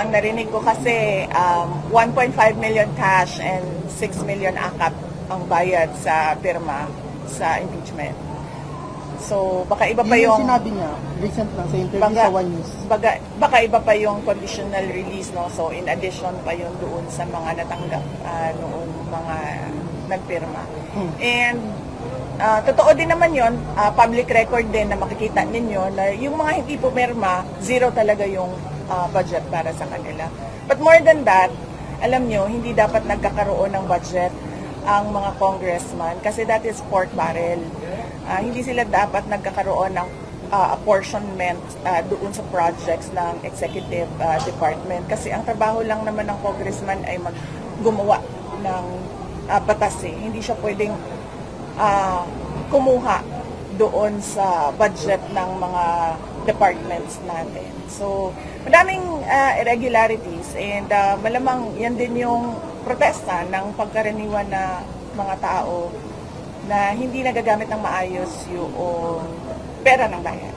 Ang narinig ko kasi um, 1.5 million cash and 6 million akap ang bayad sa pirma sa impeachment. So, baka iba pa Yun yung... yung sinabi niya, recent lang sa interview Baga, sa One News. baga, baka iba pa yung conditional release, no? So, in addition pa yun doon sa mga natanggap ah, noon mga nagpirma. Hmm. And ah, totoo din naman yun, ah, public record din na makikita ninyo na yung mga hindi pumirma, zero talaga yung ah, budget para sa kanila. But more than that, alam nyo, hindi dapat nagkakaroon ng budget ang mga congressman kasi that is pork barrel. Ah, hindi sila dapat nagkakaroon ng ah, apportionment ah, doon sa projects ng executive ah, department kasi ang trabaho lang naman ng congressman ay mag gumawa ng ah, batas eh. Hindi siya pwedeng ah, kumuha doon sa budget ng mga departments natin. So, madaming ah, irregularities and ah, malamang yan din yung protesta ng pagkaraniwan na mga tao na hindi nagagamit ng maayos yung pera ng bayan.